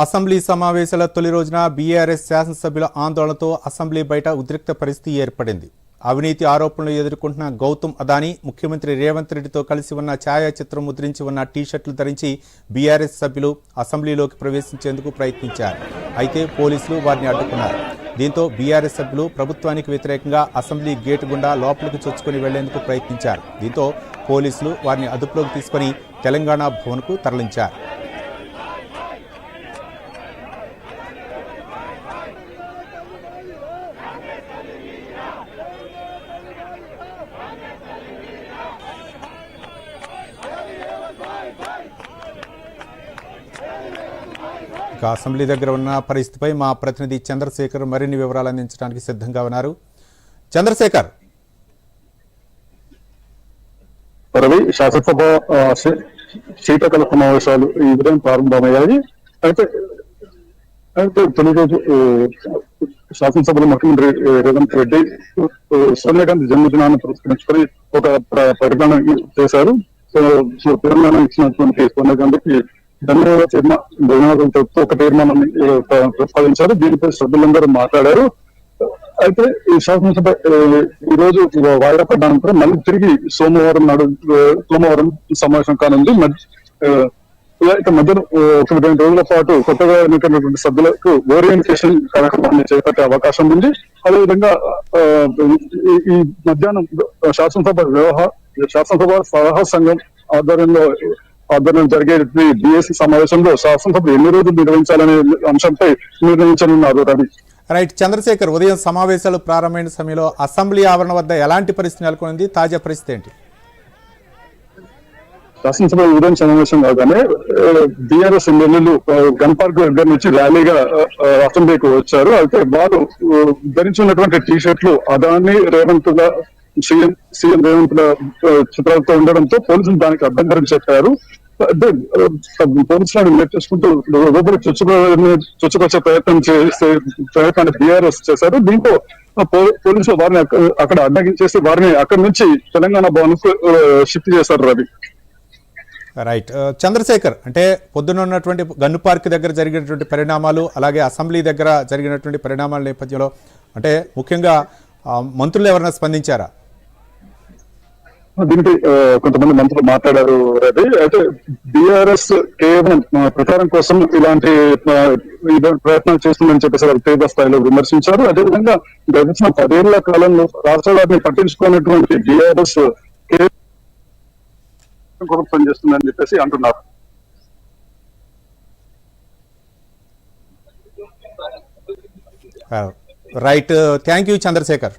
Assembly సమావేశాల తొలి రోజున బీఆర్ఎస్ శాసనసభ్యుల ఆందోళనతో అసెంబ్లీ బయట ఉద్రిక్త పరిస్థితి ఏర్పడింది. అవినీతి ఆరోపణలు ఎదుర్కొంటున్న గౌతమ్ అదానీ ముఖ్యమంత్రి రేవంత్ రెడ్డితో కలిసి ఉన్న ఛాయాచిత్రం ముద్రించి ఉన్న టీషర్ట్లు ధరించి బీఆర్ఎస్ సభ్యులు అసెంబ్లీలోకి ప్రవేశించేందుకు ప్రయత్నించారు. అయితే పోలీసులు వారిని అడ్డుకున్నారు. దీంతో బీఆర్ఎస్ సభ్యులు ప్రభుత్వానికి వ్యతిరేకంగా అసెంబ్లీ గేటు గుండా లోపలికి చొచ్చుకుని వెళ్ళేందుకు ప్రయత్నించారు. దీంతో పోలీసులు వారిని అదుపులోకి తీసుకొని తెలంగాణ భవన్కు తరలించారు. ఇక అసెంబ్లీ దగ్గర ఉన్న పరిస్థితిపై మా ప్రతినిధి చంద్రశేఖర్ మరిన్ని వివరాలు అందించడానికి సిద్ధంగా ఉన్నారు. చంద్రశేఖర్. రవి శాసనసభ శీతాకాల సమావేశాలు ఈ ఉదయం ప్రారంభమయ్యాయి. అయితే అయితే తొలి రోజు శాసనసభలో ముఖ్యమంత్రి రేవంత్ రెడ్డి సోనియా గాంధీ జన్మదినాన్ని పురస్కరించుకొని ఒక ప్రకటన చేశారు. సో తెలంగాణ ఇచ్చినటువంటి సోనియా గాంధీకి ధన్యవాదాలు తీర్మా ధన్యవాదాలు చెప్తూ ఒక తీర్మానాన్ని ప్రతిపాదించారు. దీనిపై సభ్యులందరూ మాట్లాడారు. అయితే ఈ శాసనసభ ఈ రోజు వాయిదా పడ్డ అనంతరం మళ్ళీ తిరిగి సోమవారం నాడు సోమవారం సమావేశం కానుంది. మధ్య- ఒక రెండు రోజుల పాటు కొత్తగా ఎన్నికైనటువంటి సభ్యులకు ఓరియంటేషన్ కార్యక్రమాన్ని చేపట్టే అవకాశం ఉంది. అదేవిధంగా ఈ- ఈ మధ్యాహ్నం శాసనసభ వ్యవహార శాసనసభ సలహా సంఘం ఆధ్వర్యంలో ఆధ్వర్యంలో జరిగే బిఎస్సి సమావేశంలో శాసనసభ ఎన్ని రోజులు నిర్వహించాలనే అంశంపై నిర్ణయించనున్నారు రవి. రైట్ చంద్రశేఖర్ ఉదయం సమావేశాలు ప్రారంభమైన సమయంలో అసెంబ్లీ ఆవరణ వద్ద ఎలాంటి పరిస్థితి నెలకొంది తాజా పరిస్థితి ఏంటి? శాసనసభ ఉదయం సమావేశం కాగానే బీఆర్ఎస్ ఎమ్మెల్యేలు గన్ పార్క్ దగ్గర నుంచి ర్యాలీగా అసెంబ్లీకి వచ్చారు. అయితే వారు ధరించున్నటువంటి టీ షర్ట్లు అదాన్ని రేవంత్గా సీఎం సీఎం రేవంత్ చిత్రాలతో ఉండడంతో పోలీసులు దానికి అభ్యంతరం చెప్పారు. పోలీసులు ఆ, పోలీసులను నెట్టేసుకుంటూ లోపలి చొచ్చుకొచ్చే ప్రయత్నం చేసే ప్రయత్నాన్ని బీఆర్ఎస్ చేశారు. దీంతో పోలీసులు వారిని అక్కడ అడ్డగించేసి వారిని అక్కడి నుంచి తెలంగాణ భవన్కు షిఫ్ట్ చేశారు రవి. రైట్. చంద్రశేఖర్ అంటే పొద్దున ఉన్నటువంటి గన్ను పార్క్ దగ్గర జరిగినటువంటి పరిణామాలు అలాగే అసెంబ్లీ దగ్గర జరిగినటువంటి పరిణామాల నేపథ్యంలో అంటే ముఖ్యంగా మంత్రులు ఎవరైనా స్పందించారా? దీనికి కొంతమంది మంత్రులు మాట్లాడారు రవి అయితే బీఆర్ఎస్ కేవలం ప్రచారం కోసం ఇలాంటి ప్రయత్నాలు చేస్తుందని చెప్పేసి వాళ్ళు తీవ్ర స్థాయిలో విమర్శించారు. అదేవిధంగా గడిచిన పదేళ్ళ కాలంలో రాష్ట్రాలని పట్టించుకున్నటువంటి బీఆర్ఎస్ కోసం పనిచేస్తుందని చెప్పేసి అంటున్నారు. రైట్. Thank you Chandrashekar.